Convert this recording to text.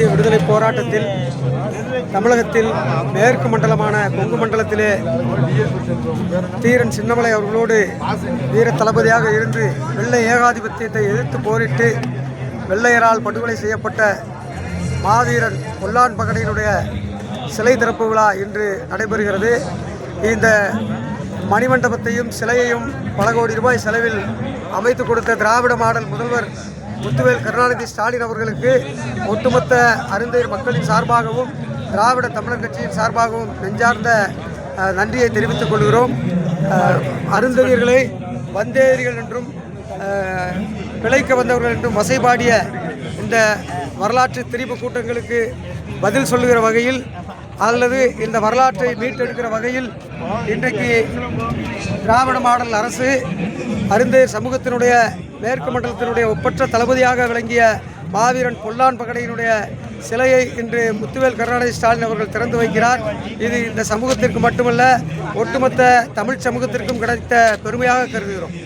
இந்திய விடுதலை போராட்டத்தில் தமிழகத்தில் மேற்கு மண்டலமான கொங்கு மண்டலத்திலே தீரன் சின்னமலை அவர்களோடு வீர தளபதியாக இருந்து வெள்ளை ஏகாதிபத்தியத்தை எதிர்த்து போரிட்டு வெள்ளையரால் படுகொலை செய்யப்பட்ட மாவீரன் கொல்லான் பகடையினுடைய சிலை திறப்பு விழா இன்று நடைபெறுகிறது. இந்த மணிமண்டபத்தையும் சிலையையும் பல கோடி ரூபாய் செலவில் அமைத்து கொடுத்த திராவிட மாடல் முதல்வர் முத்துவேல் கருணாநிதி ஸ்டாலின் அவர்களுக்கு ஒட்டுமொத்த அருந்தையர் மக்களின் சார்பாகவும் திராவிட தமிழர் கட்சியின் சார்பாகவும் நெஞ்சார்ந்த நன்றியை தெரிவித்துக் கொள்கிறோம். அருந்ததியர்களை வந்தேரிகள் என்றும் பிழைக்க வந்தவர்கள் என்றும் வசைபாடிய இந்த வரலாற்று திரிப்பு கூட்டங்களுக்கு பதில் சொல்லுகிற வகையில் அல்லது இந்த வரலாற்றை மீட்டெடுக்கிற வகையில் இன்றைக்கு திராவிட மாடல் அரசு அறிந்து சமூகத்தினுடைய மேற்கு மண்டலத்தினுடைய ஒப்பற்ற தளபதியாக விளங்கிய மாவீரன் பொல்லான் பகடையினுடைய சிலையை இன்று முத்துவேல் கருணாநிதி ஸ்டாலின் அவர்கள் திறந்து வைக்கிறார். இது இந்த சமூகத்திற்கு மட்டுமல்ல ஒட்டுமொத்த தமிழ் சமூகத்திற்கும் கிடைத்த பெருமையாக கருதுகிறோம்.